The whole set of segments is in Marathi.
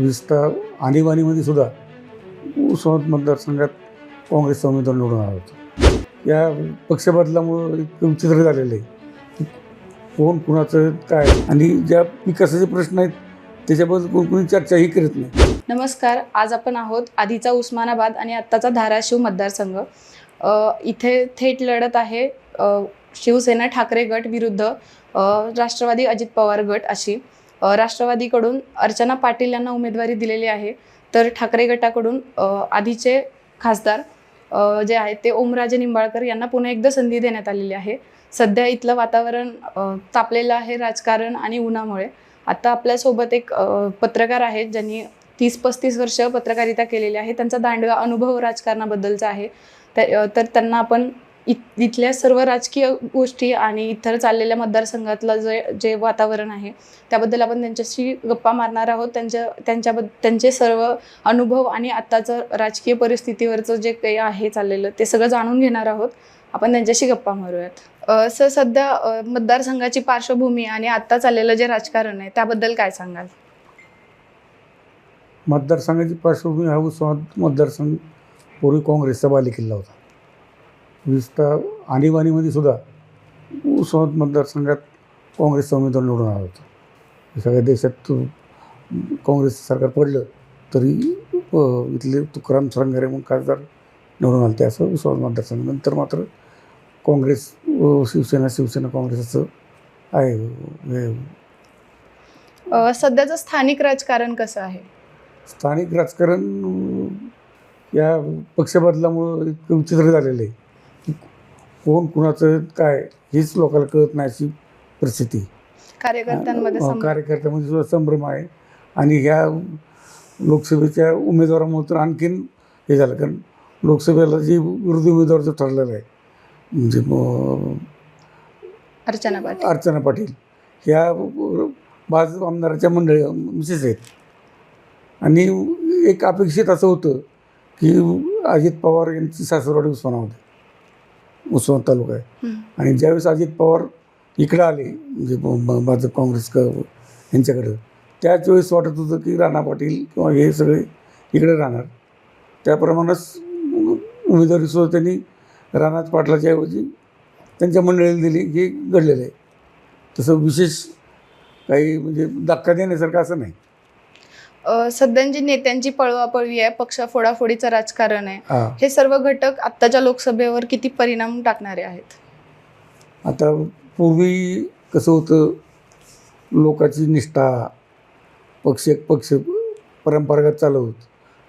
विस्तार आणीबाणीमध्ये सुद्धा उसमत मतदारसंघात काँग्रेसचा उमेदवार निवडून आला होता. या पक्षबदलामुळं एक विचित्र झालेलं आहे की कोण कुणाचं काय आणि ज्या विकासाचे प्रश्न आहेत त्याच्याबद्दल कोण कोणी चर्चाही करत नाही. नमस्कार आज आपण आहोत आधीचा उस्मानाबाद आणि आत्ताचा धाराशिव मतदारसंघ. इथे थेट लढत आहे शिवसेना ठाकरे गट विरुद्ध राष्ट्रवादी अजित पवार गट अशी. राष्ट्रवादीकडून अर्चना पाटील यांना उमेदवारी दिलेली आहे. तर ठाकरे गटाकडून आधीचे खासदार जे आहेत ते ओमराजे निंबाळकर यांना पुन्हा एकदा संधी देण्यात आलेली आहे. सध्या इथलं वातावरण तापलेलं आहे राजकारण आणि उन्हामुळे. आता आपल्यासोबत एक पत्रकार आहेत ज्यांनी तीस पस्तीस वर्ष पत्रकारिता केलेली आहे. त्यांचा दांडगा अनुभव राजकारणाबद्दलचा आहे. तर त्यांना आपण इत इथल्या सर्व राजकीय गोष्टी आणि इतर चाललेल्या मतदारसंघातलं जे जे वातावरण आहे त्याबद्दल आपण त्यांच्याशी गप्पा मारणार आहोत. त्यांच्या त्यांच्याबद्दल त्यांचे सर्व अनुभव आणि आत्ताचं राजकीय परिस्थितीवरचं जे काही आहे चाललेलं ते सगळं जाणून घेणार आहोत. आपण त्यांच्याशी गप्पा मारूयात. सर सध्या मतदारसंघाची पार्श्वभूमी आणि आत्ता चाललेलं जे राजकारण आहे त्याबद्दल काय सांगाल? मतदारसंघाची पार्श्वभूमी हा उस्मानाबाद मतदारसंघ पूर्वी काँग्रेसचा बालेकिल्ला होता. विस्तार आणीबाणीमध्ये सुद्धा उस्मानाबाद मतदारसंघात काँग्रेसचा उमेदवार निवडून आला होता. सगळ्या देशात काँग्रेस सरकार पडलं तरी इथले तुकाराम सरंगारे म्हणून खासदार निवडून आले ते असं उस्मानाबाद मतदारसंघ. नंतर मात्र काँग्रेस शिवसेना शिवसेना काँग्रेस असं आहे सध्याचं स्थानिक राजकारण कसं आहे? स्थानिक राजकारण या पक्षबदलामुळं एक विचित्र झालेलं आहे. कोण कुणाचं काय हेच लोकांना कळत नाही अशी परिस्थिती. कार्यकर्त्यांमध्ये कार्यकर्त्यामध्ये सुद्धा संभ्रम आहे. आणि ह्या लोकसभेच्या उमेदवारामुळे तर आणखीन हे झालं कारण लोकसभेला जे विरोधी उमेदवार जो ठरलेला आहे म्हणजे अर्चना पाटील. अर्चना पाटील ह्या भाजप आमदाराच्या मंडळी मिसेस आहेत. आणि एक अपेक्षित असं होतं की अजित पवार यांची सासरवाडी उस्मानाबाद उस्मानाबाद तालुका आहे. आणि ज्यावेळेस अजित पवार इकडं आले म्हणजे भाजप काँग्रेस क यांच्याकडं त्याच वेळेस वाटत होतं की राणा पाटील किंवा हे सगळे इकडे राहणार. त्याप्रमाणेच उमेदवारी सुद्धा त्यांनी राणा पाटलाच्या ऐवजी त्यांच्या मंडळीला दिली हे घडलेलं आहे. तसं विशेष काही म्हणजे धक्का देण्यासारखं असं नाही. सध्याची नेत्यांची पळवापळवी आहे पक्ष फोडाफोडीचं राजकारण आहे हां. सर्व घटक आत्ताच्या लोकसभेवर किती परिणाम टाकणारे आहेत? आता पूर्वी कसं होतं लोकांची निष्ठा पक्ष एक पक्ष परंपरागत चालू होत.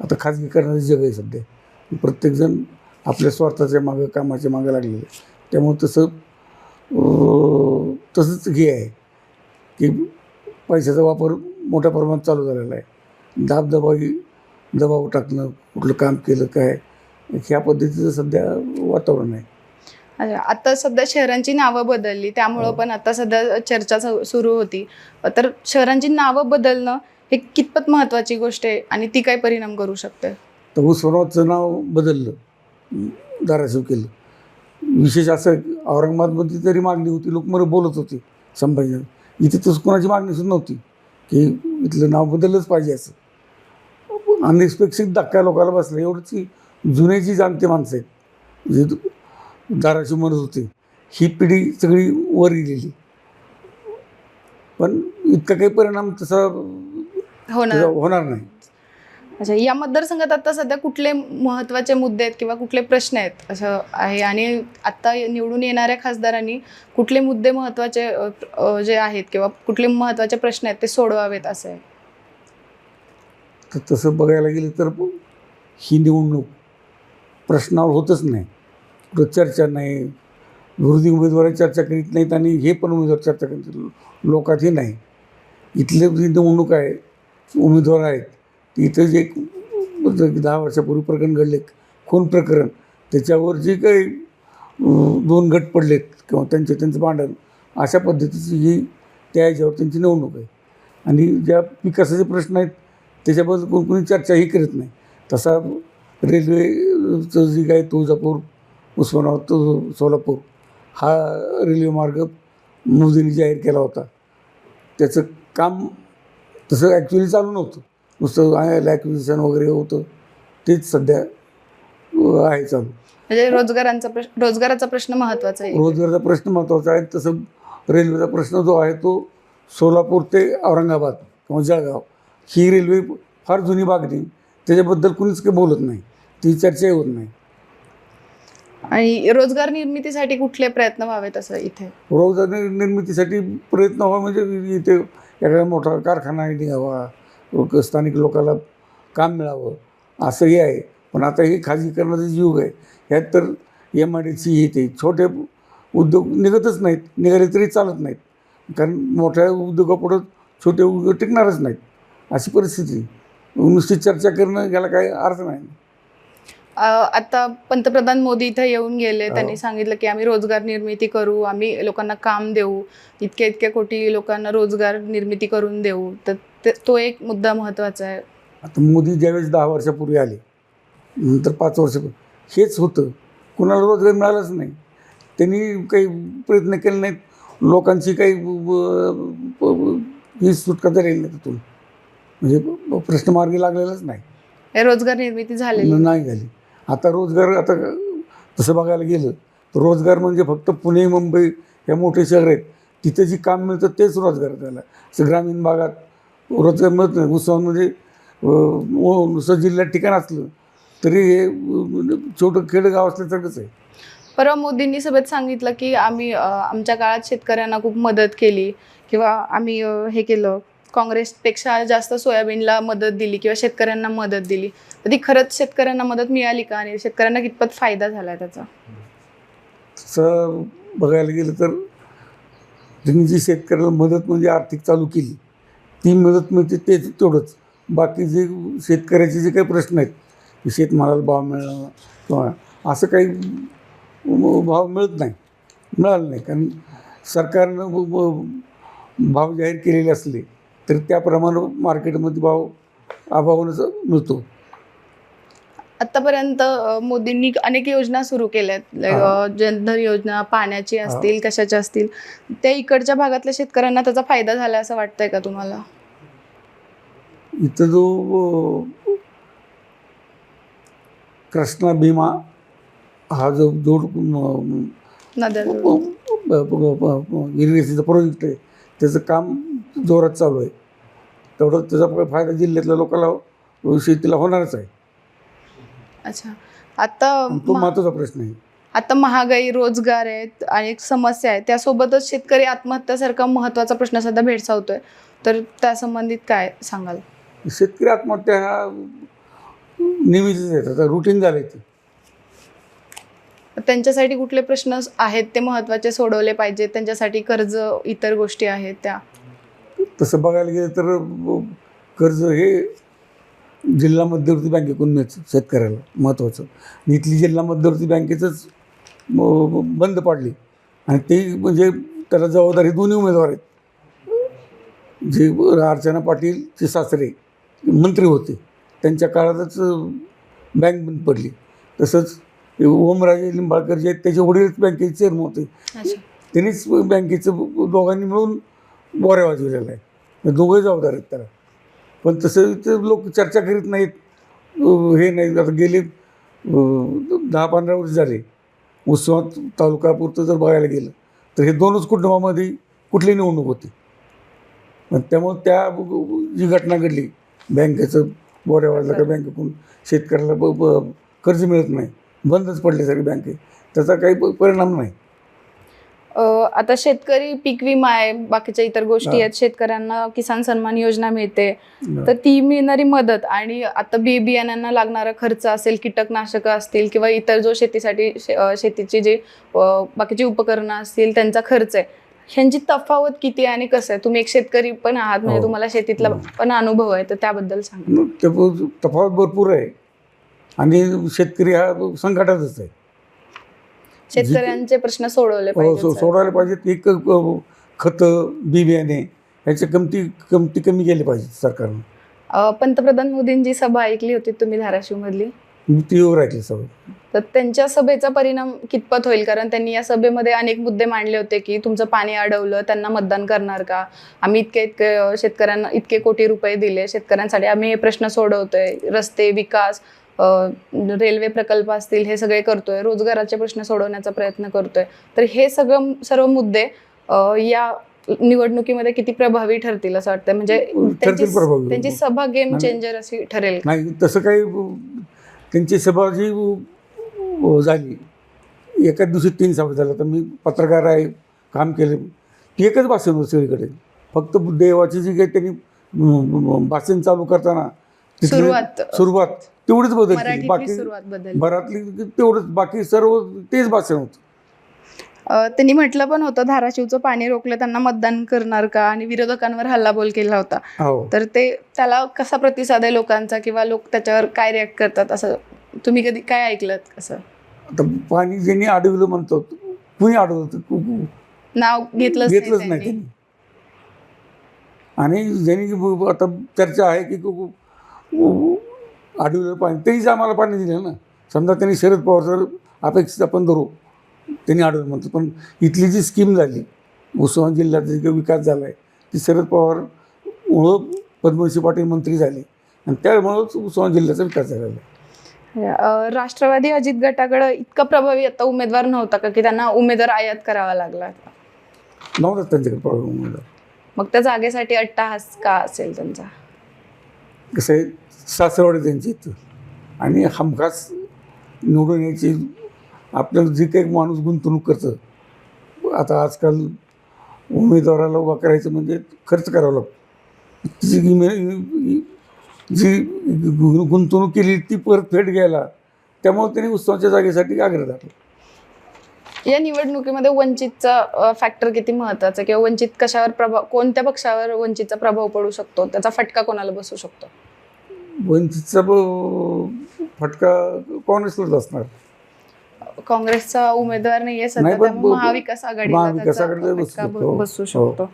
आता खाजगीकरणाचं जग आहे सध्या. प्रत्येकजण आपल्या स्वार्थाच्या मागं कामाच्या मागं लागलेलं आहे. त्यामुळे तसं तसंच हे आहे की पैशाचा वापर मोठ्या प्रमाणात चालू झालेला आहे. दाबदबाई दबाव टाकणं कुठलं काम केलं काय ह्या पद्धतीचं सध्या वातावरण आहे. आता सध्या शहरांची नावं बदलली त्यामुळं हो. पण आता सध्या चर्चा सुरू होती. तर शहरांची नावं बदलणं हे कितपत महत्वाची गोष्ट आहे आणि ती काय परिणाम करू शकते? तर उस्मानाबादचं नाव बदललं धाराशिव केलं. विशेष असं औरंगाबादमध्ये तरी मागणी होती लोक मला बोलत होते संभाजी इथे तसं कोणाची मागणी सुद्धा नव्हती की इथलं नाव बदललंच पाहिजे असं. अनएक्सपेक्टेड धक्का लोकांना बसला. एवढंच की जुने जी जाणते माणसं आहेत. जे धाराशिव म्हणत होते. ही पिढी सगळी वर गेलेली. पण इतका काही परिणाम तसा होणार. होणार नाही. अच्छा या मतदारसंघात आता सध्या कुठले महत्त्वाचे मुद्दे आहेत किंवा कुठले प्रश्न आहेत असं आहे? आणि आत्ता निवडून येणाऱ्या खासदारांनी कुठले मुद्दे महत्त्वाचे अ, जे आहेत किंवा कुठले महत्त्वाचे प्रश्न आहेत ते सोडवावेत असं आहे? तर तसं बघायला गेलं तर ही निवडणूक प्रश्नावर होतच नाही. कुठं चर्चा नाही. विरोधी उमेदवार चर्चा करीत नाहीत आणि हे पण उमेदवार चर्चा करीत लोकातही नाही. इथले जी निवडणूक आहे उमेदवार आहेत. इथं जे दहा वर्षापूर्वी प्रकरण घडले खून प्रकरण? त्याच्यावर जे काही दोन गट पडलेत किंवा त्यांचे त्यांचं भांडण अशा पद्धतीची ही त्या ह्याच्यावर त्यांची निवडणूक आहे. आणि ज्या विकासाचे प्रश्न आहेत त्याच्याबद्दल कोण कोणी चर्चाही करत नाही. तसा रेल्वेचं जे काही तुळजापूर उस्मानाबाद तो सोलापूर हा रेल्वे मार्ग मोदींनी जाहीर केला होता. त्याचं काम तसं ॲक्च्युली चालू नव्हतं. नुसतं ॲक्विजिशन वगैरे होतं. तेच सध्या आहे चालू. म्हणजे रोजगारांचा प्रश्न रोजगाराचा प्रश्न महत्त्वाचा आहे. रोजगाराचा प्रश्न महत्त्वाचा आहे. तसं रेल्वेचा प्रश्न जो आहे तो सोलापूर ते औरंगाबाद किंवा जळगाव. ही रेल्वे फार जुनी मागणी त्याच्याबद्दल कुणीच काही बोलत नाही. ती चर्चाही होत नाही. आणि रोजगार निर्मितीसाठी कुठले प्रयत्न व्हावेत असं इथे? रोजगार निर्मितीसाठी प्रयत्न व्हावा म्हणजे इथे एखादा मोठा कारखाना निघावा स्थानिक लोकांना काम मिळावं असंही आहे. पण आता हे खाजगीकरणाचं युग आहे. ह्यात तर एम आय डी सी हे ते छोटे उद्योग निघतच नाहीत. निघाले तरी चालत नाहीत. कारण मोठ्या उद्योगापुढं छोटे उद्योग टिकणारच नाहीत. अशी परिस्थिती. नुसती चर्चा करणं याला काही अर्थ नाही. आता पंतप्रधान मोदी इथे येऊन गेले. हो. त्यांनी सांगितलं की आम्ही रोजगार निर्मिती करू आम्ही लोकांना काम देऊ. इतक्या इतक्या कोटी लोकांना रोजगार निर्मिती करून देऊ. तर ते- तो एक मुद्दा महत्त्वाचा आहे. आता मोदी ज्यावेळेस दहा वर्षापूर्वी आले नंतर पाच वर्ष हेच होतं. कुणाला रोजगार मिळालाच नाही. त्यांनी काही प्रयत्न केले नाहीत. लोकांची काही ही सुटका झालेली नाही तिथून. म्हणजे प्रश्न मार्गी लागलेलाच नाही. हे रोजगार निर्मिती झालेली. नाही झाली. आता रोजगार आता तसं बघायला गेलं तर रोजगार म्हणजे फक्त पुणे मुंबई हे मोठे शहर आहेत. तिथे जी काम मिळतं तेच रोजगार त्याला असं ग्रामीण भागात रोजगार मिळत नाही. उत्सवामध्ये नुसतं जिल्ह्यात ठिकाण असलं तरी हे अं, छोटं खेडेगाव असल्यासारखंच आहे. परवा मोदींनी सभेत सांगितलं की आम्ही आमच्या काळात शेतकऱ्यांना खूप मदत केली किंवा आम्ही हे केलं. काँग्रेसपेक्षा जास्त सोयाबीनला मदत दिली किंवा शेतकऱ्यांना मदत दिली. तर ती खरंच शेतकऱ्यांना मदत मिळाली का? आणि शेतकऱ्यांना कितपत फायदा झाला त्याचा? तसं बघायला गेलं तर त्यांनी जी शेतकऱ्याला मदत म्हणजे आर्थिक चालू केली ती मदत मिळते तेच तेवढंच. बाकी जे शेतकऱ्याचे जे काही प्रश्न आहेत शेतमालाला भाव मिळणं किंवा असं काही भाव मिळत नाही मिळालं नाही. कारण सरकारनं भाव जाहीर केलेले असले तरी त्याप्रमाणे मार्केटमध्ये भाव अभावानंच मिळतो आतापर्यंत मोदींनी अनेक योजना सुरू हा. अ, जनधन योजना पाण्याची असतील कशाच्या असतील त्या इकडच्या भागातल्या शेतकऱ्यांना त्याचा फायदा झाला असं वाटतंय का तुम्हाला इथं जो कृष्णा भीमा हा जो जोड इरिगेशनचा प्रोजेक्ट आहे त्याचं काम जोरात चालू आहे. तेवढं त्याचा फायदा जिल्ह्यातल्या लोकांना शेतीला होणारच आहे. अच्छा. आता तो महा- महत्त्वाचा प्रश्न आहे. आता महागाई रोजगार आहेत आणि समस्या आहेत त्यासोबतच शेतकरी आत्महत्यासारखा महत्त्वाचा प्रश्न सध्या भेडसावतोय. तर त्या संबंधित काय सांगाल? शेतकरी आत्महत्या ह्या नेहमीच आहेत. आता रुटीन झालं ते. त्यांच्यासाठी कुठले प्रश्न आहेत ते महत्त्वाचे सोडवले पाहिजेत. त्यांच्यासाठी कर्ज इतर गोष्टी आहेत त्या. तसं बघायला गेलं तर कर्ज हे जिल्हा मध्यवर्ती बँकेकडून मिळतं शेतकऱ्याला महत्त्वाचं आणि इथली जिल्हा मध्यवर्ती बँकेचंच बंद पाडली. आणि ते म्हणजे त्याला जबाबदारी दोन्ही उमेदवार आहेत. जे अर्चना पाटीलचे सासरे मंत्री होते त्यांच्या काळातच बँक बंद पडली. तसंच ओमराजे लिंबाळकर जे आहेत त्याचे वडीलच बँकेचे चेअरमन होते. त्यांनीच बँकेचं दोघांनी मिळून बोऱ्या वाजवलेला आहे. दोघे दोघंही जबाबदार आहेत त्याला. पण तसं ते लोक चर्चा करीत नाहीत. हे नाही आता गेले दहा पंधरा वर्ष झाले. उत्सवात तालुकापुरतं जर बघायला गेलं तर हे दोनच कुटुंबामध्ये कुठली निवडणूक होती? त्यामुळं त्या जी घटना घडली बँकेचं बोऱ्या वाजला का बँकेकडून शेतकऱ्याला ब- ब- कर्ज मिळत नाही. बंदच पडले सगळे बँके त्याचा काही परिणाम नाही. आता शेतकरी पीक विमा आहे बाकीच्या इतर गोष्टी. आहेत शेतकऱ्यांना किसान सन्मान योजना मिळते. तर ती मिळणारी मदत आणि आता बी बियाण्यांना लागणारा खर्च असेल कीटकनाशकं असतील किंवा इतर जो शेतीसाठी शेतीची जी बाकीची उपकरणं असतील त्यांचा खर्च आहे. ह्यांची तफावत किती आहे आणि कसं आहे? तुम्ही एक शेतकरी पण आहात म्हणजे हो. तुम्हाला शेतीतला हो. पण अनुभव आहे तर त्याबद्दल सांगा. तफावत भरपूर आहे. आणि शेतकरी हा संकटातच आहे. शेतकऱ्यांचे प्रश्न सोडवले हो, पाहिजेत सो- सर. सोडवायला पाहिजेत एक खतं बी बियाणे ह्याच्या किमती किमती कमी केली पाहिजेत सरकारनं. पंतप्रधान मोदींची सभा ऐकली होती तुम्ही धाराशिव मधली तर त्यांच्या सभेचा परिणाम कितपत होईल? कारण त्यांनी या सभेमध्ये अनेक मुद्दे मांडले होते की तुमचं पाणी अडवलं त्यांना मतदान करणार का? आम्ही इतके इतके शेतकऱ्यांना इतके कोटी रुपये दिले शेतकऱ्यांसाठी आम्ही हे प्रश्न सोडवतोय. रस्ते विकास रेल्वे प्रकल्प असतील हे सगळे करतोय रोजगाराचे प्रश्न सोडवण्याचा प्रयत्न करतोय. तर हे सगळं सर्व मुद्दे या निवडणुकीमध्ये किती प्रभावी ठरतील असं वाटतं म्हणजे त्यांची सभा गेम चेंजर अशी ठरेल? नाही तसं काही त्यांची सभा जी झाली एकाच दिवशी तीन सभा झाल्या. तर मी पत्रकार आहे काम केले ती एकच भाषण होतं सगळीकडे. फक्त देवाची जी काही त्यांनी भाषण चालू करताना सुरुवात. सुरुवात. तेवढीच बदल बाकी सुरुवात बदल भरातली तेवढंच. बाकी सर्व तेच भाषण होतं. त्यांनी म्हटलं पण होतं धाराशिवचं पाणी रोखलं त्यांना मतदान करणार का? आणि विरोधकांवर हल्लाबोल केला होता. हो. तर ते त्याला कसा प्रतिसाद आहे लोकांचा किंवा लोक त्याच्यावर काय रिॲक्ट करतात? असं तुम्ही कधी काय ऐकलं कसं आता पाणी ज्यांनी अडवलं म्हणतो कुणी अडवलं नाव घेतलंच घेतलंच नाही त्यांनी. आणि ज्यांनी आता चर्चा आहे की अडवलं पाणी. तेच आम्हाला पाणी दिलं ना समजा त्यांनी शरद पवारचं अपेक्षित आपण धरू. त्यांनी अडवलं म्हणतो. पण इथली जी स्कीम झाली उस्मान जिल्ह्याचा जे विकास झाला आहे ती शरद पवारमुळं पद्मश्री पाटील मंत्री झाले. आणि त्यामुळंच उस्मान जिल्ह्याचा विकास झालेला आहे. राष्ट्रवादी अजित गटाकडे इतका प्रभावी आता उमेदवार नव्हता का की त्यांना उमेदवार आयात करावा लागला नव्हताच त्यांच्याकडे प्रॉब्लेम उमेदवार. मग त्या जागेसाठी अट्टाहास का असेल त्यांचा? कसं आहे सासरवाडी त्यांची इथं. आणि हमखास निवडून यायची आपल्याला जे काही माणूस गुंतवणूक करतं आता आजकाल उमेदवाराला उभा करायचं म्हणजे खर्च करावा लागतो. जी जी गु- गुंतवणूक केली ती परतफेड घ्यायला त्यामुळे त्यांनी उत्सवाच्या जागेसाठी आग्रह दाखला या निवडणुकीमध्ये वंचितचा फॅक्टर किती महत्त्वाचा किंवा वंचित कशावर प्रभाव कोणत्या पक्षावर वंचितचा प्रभाव पडू शकतो? त्याचा फटका कोणाला बसू शकतो? वंचितचा फटका काँग्रेसलाच असणार. काँग्रेसचा उमेदवार नाहीये सध्या महाविकास आघाडीला आघाडीला बसू शकतो. हो.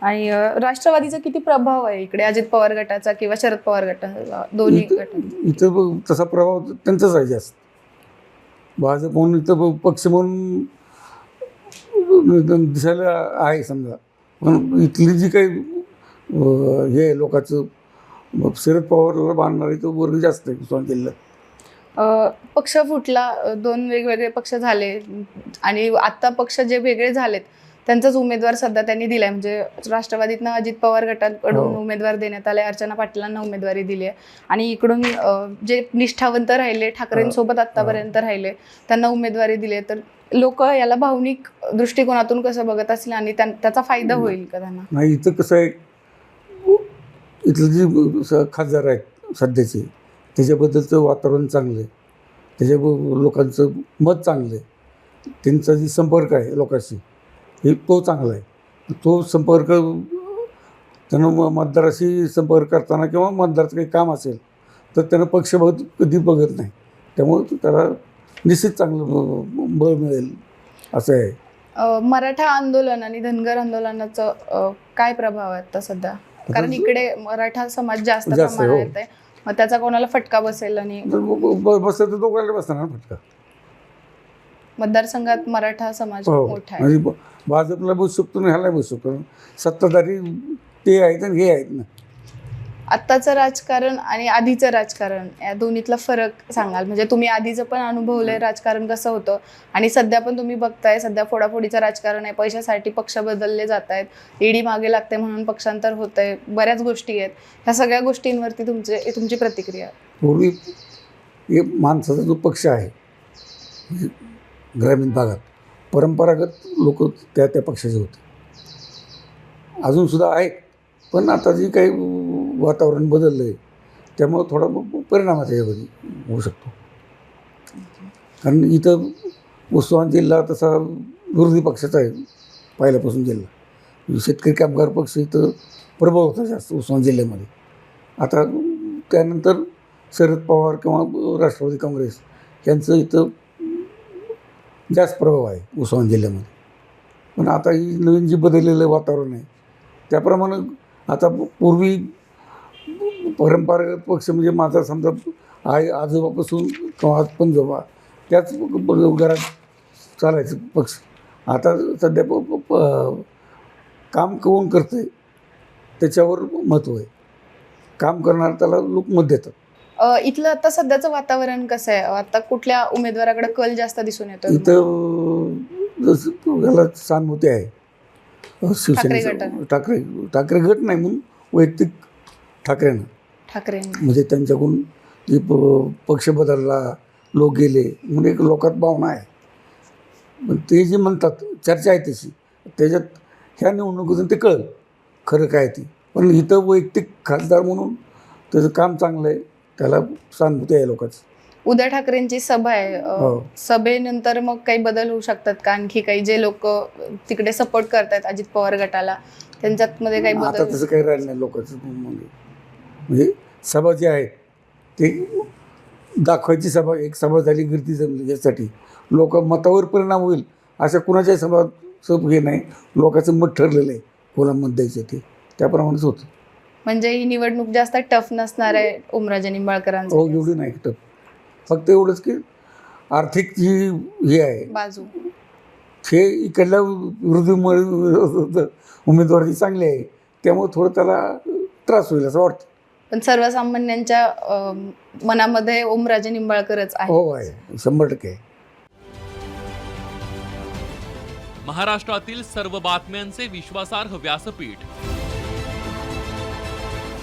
आणि राष्ट्रवादीचा किती प्रभाव आहे इकडे? अजित पवार गटाचा किंवा शरद पवार गटाचा दोन्ही गटांचा. इथं तसा प्रभाव त्यांचाच आहे जास्त. भाजप म्हणून इथं ब- पक्ष म्हणून दिसायला आहे समजा. पण इथली जी काही हे आहे लोकांचं शरद पवारला बांधणारे तो वर्ग जास्त आहे उस्मान जिल्ह्यात पक्ष फुटला दोन वेगवेगळे पक्ष झाले. आणि आत्ता पक्ष जे वेगळे झालेत त्यांचाच उमेदवार सध्या त्यांनी दिलाय. म्हणजे राष्ट्रवादीतनं अजित पवार गटाकडून हो. उमेदवार देण्यात आले अर्चना पाटलांना उमेदवारी दिली आहे. आणि इकडून जे निष्ठावंत राहिले ठाकरेंसोबत आतापर्यंत राहिले त्यांना उमेदवारी दिली आहे. तर लोक याला भावनिक दृष्टिकोनातून कसं बघत असतील आणि त्यां- त्याचा फायदा होईल का त्यांना? नाही इथं कसं आहे इथलं जे खासदार आहेत सध्याचे त्याच्याबद्दलचं वातावरण चांगलं आहे. त्याच्या लोकांचं मत चांगलं आहे. त्यांचा जे संपर्क आहे लोकांशी हे तो चांगला आहे. तो संपर्क त्यानं मतदाराशी संपर्क करताना किंवा मतदाराचं काही काम असेल तर त्यानं पक्ष बघत कधी बघत नाही. त्यामुळे त्याला निश्चित चांगलं बळ मिळेल असं आहे. मराठा आंदोलन आणि धनगर आंदोलनाचं काय प्रभाव आहे आता सध्या? कारण इकडे मराठा समाज जास्त जास्त आहे, हो. येते मग त्याचा कोणाला फटका बसेल आणि बसलं तर दोघांना बसणार फटका? मतदारसंघात मराठा समाज हो. मोठा आहे. म्हणजे भाजपला बसू शकतो ह्याला बसू शकतो सत्ताधारी ते आहेत आणि हे आहेत ना. आत्ताचं राजकारण आणि आधीचं राजकारण या दोन्हीतला फरक सांगाल. म्हणजे तुम्ही आधीचं पण अनुभवलंय राजकारण कसं होतं आणि सध्या पण तुम्ही बघताय सध्या फोडाफोडीचं राजकारण आहे. पैशासाठी पक्ष बदलले जात आहेत ईडी मागे लागते म्हणून पक्षांतर होत आहे बऱ्याच गोष्टी आहेत. ह्या सगळ्या गोष्टींवरती तुमचे तुमची प्रतिक्रिया? पूर्वी माणसाचा जो पक्ष आहे ग्रामीण भागात. परंपरागत लोक त्या त्या पक्षाचे होते. अजूनसुद्धा आहेत. पण आता जे काही वातावरण बदललं आहे त्यामुळं थोडा परिणाम आहे त्याच्यामध्ये होऊ शकतो. कारण इथं उस्मान जिल्हा तसा विरोधी पक्षाचा आहे पहिल्यापासून जिल्हा. शेतकरी कामगार पक्ष इथं प्रभाव होता जास्त उस्मान जिल्ह्यामध्ये. आता त्यानंतर शरद पवार किंवा राष्ट्रवादी काँग्रेस यांचं इथं जास्त प्रभाव आहे उस्मान जिल्ह्यामध्ये. पण आता ही नवीन जी बदललेलं वातावरण आहे त्याप्रमाणे आता पूर्वी परंपरागत पक्ष म्हणजे माझा समजा आई आजोबापासून किंवा आज पंजोबा त्याच घरात चालायचं पक्ष. आता सध्या प प- काम कोण करतं आहे त्याच्यावर महत्त्व आहे. काम करणार त्याला लोक मत देतात. इथलं आता सध्याचं वातावरण कसं आहे? आता कुठल्या उमेदवाराकडे कल जास्त दिसून येतो इथं जसं याला आहे शिवसेनेचं. ठाकरे ठाकरे गट नाही म्हणून वैयक्तिक ठाकरेनं. ठाकरे म्हणजे त्यांच्याकडून जे प पक्ष बदलला लोक गेले म्हणून एक लोकात भावना आहे. पण ते जे म्हणतात चर्चा आहे तशी त्याच्यात ह्या निवडणुकीतून ते कळलं खरं काय ती. पण इथं वैयक्तिक खासदार म्हणून त्याचं काम चांगलं आहे. त्याला सहानुभूती आहे लोकांची. उद्धव ठाकरेंची सभा आहे. अ, हो. सभेनंतर मग काही बदल होऊ शकतात का? आणखी काही जे लोक तिकडे सपोर्ट करतायत अजित पवार गटाला त्यांच्यात मध्ये काही आता बदल तसं काही राहिलं नाही लोकांचं. म्हणजे म्हणजे सभा जी आहे ते दाखवायची सभा एक सभा झाली गर्दी जमली यासाठी. लोक मतावर परिणाम होईल अशा कुणाच्याही सभा सब हे नाही. लोकांचं मत ठरलेलं आहे. कोणा मत द्यायचं ते. त्याप्रमाणेच होतं. म्हणजे ही निवडणूक जास्त टफ नसणार आहे ओमराजे हो निंबाळकरांचं एवढी नाही फक्त एवढंच की आर्थिक जी हे आहे बाजू. हे इकडल्या विरोधी उमे- उमेदवाराची चांगली आहे त्यामुळे थोडं त्याला त्रास होईल असं वाटतं. पण सर्वसामान्यांच्या अ, मनामध्ये ओमराजे निंबाळकरच आहे. हो आहे. शंभर टक्के आहे. महाराष्ट्रातील सर्व बातम्यांचे विश्वासार्ह व्यासपीठ.